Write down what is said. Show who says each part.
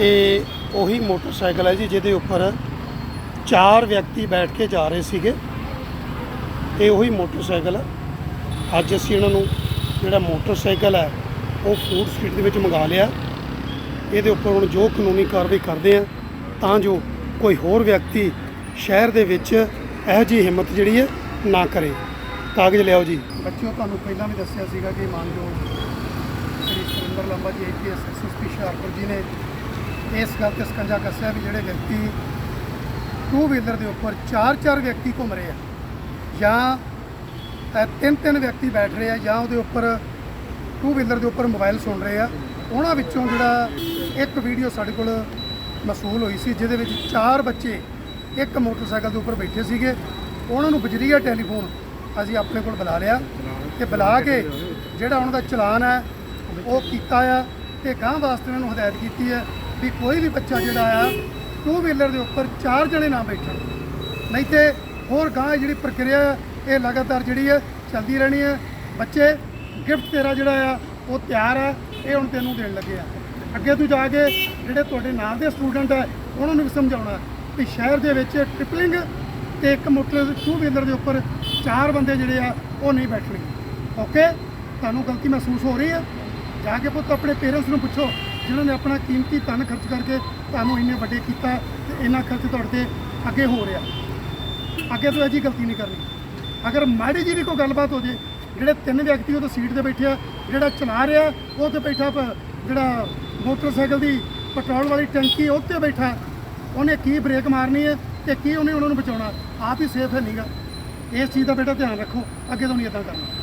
Speaker 1: ਇਹ ਉਹੀ ਮੋਟਰਸਾਈਕਲ ਹੈ ਜੀ, ਜਿਹਦੇ ਉੱਪਰ ਚਾਰ ਵਿਅਕਤੀ ਬੈਠ ਕੇ ਜਾ ਰਹੇ ਸੀਗੇ ਇਹ ਉਹੀ ਮੋਟਰਸਾਈਕਲ ਹੈ। ਅੱਜ ਅਸੀਂ ਇਹਨਾਂ ਨੂੰ ਜਿਹੜਾ ਮੋਟਰਸਾਈਕਲ ਹੈ, ਉਹ ਫੂਡ ਸਟਰੀਟ ਦੇ ਵਿੱਚ ਮੰਗਾ ਲਿਆ। ਇਹਦੇ ਉੱਪਰ ਹੁਣ ਜੋ ਕਾਨੂੰਨੀ ਕਾਰਵਾਈ ਕਰਦੇ ਆ ਤਾਂ ਜੋ ਕੋਈ ਹੋਰ ਵਿਅਕਤੀ ਸ਼ਹਿਰ ਦੇ ਵਿੱਚ ਇਹੋ ਜਿਹੀ ਹਿੰਮਤ ਜਿਹੜੀ ਹੈ ਨਾ ਕਰੇ। ਕਾਗਜ਼ ਲਿਆਓ ਜੀ। ਬੱਚਿਓ, ਤੁਹਾਨੂੰ ਪਹਿਲਾਂ ਵੀ ਦੱਸਿਆ ਸੀਗਾ ਕਿ ਮਾਨਯੋਗ ਸ਼੍ਰੀ ਸੁਰਿੰਦਰ ਲੰਬਾ ਜੀ ਆਈਪੀਐਸ ਐਸਐਸਪੀ ਹੁਸ਼ਿਆਰਪੁਰ ਜੀ ਨੇ ਇਸ ਗੱਲ ਤੇ ਸਕੰਜਾ ਕੱਸਿਆ ਵੀ ਜਿਹੜੇ ਵਿਅਕਤੀ ਟੂ ਵੀਲਰ ਦੇ ਉੱਪਰ ਚਾਰ ਚਾਰ ਵਿਅਕਤੀ ਘੁੰਮ ਰਹੇ ਆ, ਜਾਂ ਤਿੰਨ ਤਿੰਨ ਵਿਅਕਤੀ ਬੈਠ ਰਹੇ ਆ, ਜਾਂ ਉਹਦੇ ਉੱਪਰ ਟੂ ਵੀਲਰ ਦੇ ਉੱਪਰ ਮੋਬਾਈਲ ਸੁਣ ਰਹੇ ਆ, ਉਹਨਾਂ ਵਿੱਚੋਂ ਜਿਹੜਾ ਇੱਕ ਵੀਡੀਓ ਸਾਡੇ ਕੋਲ ਮਸੂਲ ਹੋਈ ਸੀ, ਜਿਹਦੇ ਵਿੱਚ ਚਾਰ ਬੱਚੇ ਇੱਕ ਮੋਟਰਸਾਈਕਲ ਦੇ ਉੱਪਰ ਬੈਠੇ ਸੀਗੇ, ਉਹਨਾਂ ਨੂੰ ਬਜਰੀਆ ਟੈਲੀਫੋਨ ਅਸੀਂ ਆਪਣੇ ਕੋਲ ਬੁਲਾ ਲਿਆ ਤੇ ਬੁਲਾ ਕੇ ਜਿਹੜਾ ਉਹਨਾਂ ਦਾ ਚਲਾਨ ਹੈ, ਉਹ ਕੀਤਾ ਆ ਤੇ ਗਾਂ ਵਾਸਤੇ ਉਹਨਾਂ ਨੂੰ ਹਦਾਇਤ ਕੀਤੀ ਹੈ ਵੀ ਕੋਈ ਵੀ ਬੱਚਾ ਜਿਹੜਾ ਆ ਟੂ ਵੀਲਰ ਦੇ ਉੱਪਰ ਚਾਰ ਜਣੇ ਨਾ ਬੈਠਣ। ਨਹੀਂ ਤੇ ਹੋਰ ਗਾਂ ਜਿਹੜੀ ਪ੍ਰਕਿਰਿਆ ਹੈ, ਇਹ ਲਗਾਤਾਰ ਜਿਹੜੀ ਹੈ ਚੱਲਦੀ ਰਹਿਣੀ ਹੈ ਬੱਚੇ ਗਿਫਟ ਤੇਰਾ ਜਿਹੜਾ ਆ ਉਹ ਤਿਆਰ ਹੈ ਇਹ ਹੁਣ ਤੈਨੂੰ ਦੇਣ ਲੱਗੇ ਆ। ਅੱਗੇ ਤੂੰ ਜਾ ਕੇ ਜਿਹੜੇ ਤੁਹਾਡੇ ਨਾਲ ਦੇ ਸਟੂਡੈਂਟ ਹੈ ਉਹਨਾਂ ਨੂੰ ਵੀ ਸਮਝਾਉਣਾ ਕਿ ਸ਼ਹਿਰ ਦੇ ਵਿੱਚ ਟ੍ਰਿਪਲਿੰਗ ਤੇ ਇੱਕ ਮੋਟਰ ਟੂ ਵੀਲਰ ਦੇ ਉੱਪਰ ਚਾਰ ਬੰਦੇ ਜਿਹੜੇ ਆ ਉਹ ਨਹੀਂ ਬੈਠਣਗੇ ਓਕੇ ਤੁਹਾਨੂੰ ਗਲਤੀ ਮਹਿਸੂਸ ਹੋ ਰਹੀ ਹੈ ਜਾ ਕੇ ਪੁੱਤ ਆਪਣੇ ਪੇਰੈਂਟਸ ਨੂੰ ਪੁੱਛੋ। ਜਿਨ੍ਹਾਂ ਨੇ ਆਪਣਾ ਕੀਮਤੀ ਧਨ ਖਰਚ ਕਰਕੇ ਤੁਹਾਨੂੰ ਇੰਨੇ ਵੱਡੇ ਕੀਤਾ ਤੇ ਇੰਨਾ ਖਰਚ ਤੁਹਾਡੇ ਤੇ ਅੱਗੇ ਹੋ ਰਿਹਾ। ਅੱਗੇ ਤੋਂ ਇਹ ਜੀ ਗਲਤੀ ਨਹੀਂ ਕਰਨੀ। ਅਗਰ ਮਾੜੀ ਜੀ ਵੀ ਕੋਈ ਗੱਲਬਾਤ ਹੋ ਜੇ, ਜਿਹੜੇ ਤਿੰਨ ਵਿਅਕਤੀ ਉਹ ਤਾਂ ਸੀਟ ਤੇ ਬੈਠੇ ਆ, ਜਿਹੜਾ ਚਲਾ ਰਿਹਾ, ਉਹ ਤੇ ਬੈਠਾ ਪ- ਜਿਹੜਾ ਮੋਟਰਸਾਈਕਲ ਦੀ ਪੈਟਰੋਲ ਵਾਲੀ ਟੈਂਕੀ, ਉਹ ਤੇ ਬੈਠਾ। ਉਹਨੇ ਕੀ ਬ੍ਰੇਕ ਮਾਰਨੀ ਹੈ ਤੇ ਕੀ ਉਹਨੇ ਉਹਨਾਂ ਨੂੰ ਬਚਾਉਣਾ? ਆਪ ਹੀ ਸੇਫ ਹੈ ਨਹੀਂਗਾ ਇਸ ਚੀਜ਼ ਦਾ ਬੇਟਾ ਧਿਆਨ ਰੱਖੋ। ਅੱਗੇ ਤੋਂ ਨਹੀਂ ਇਦਾਂ ਕਰਨਾ।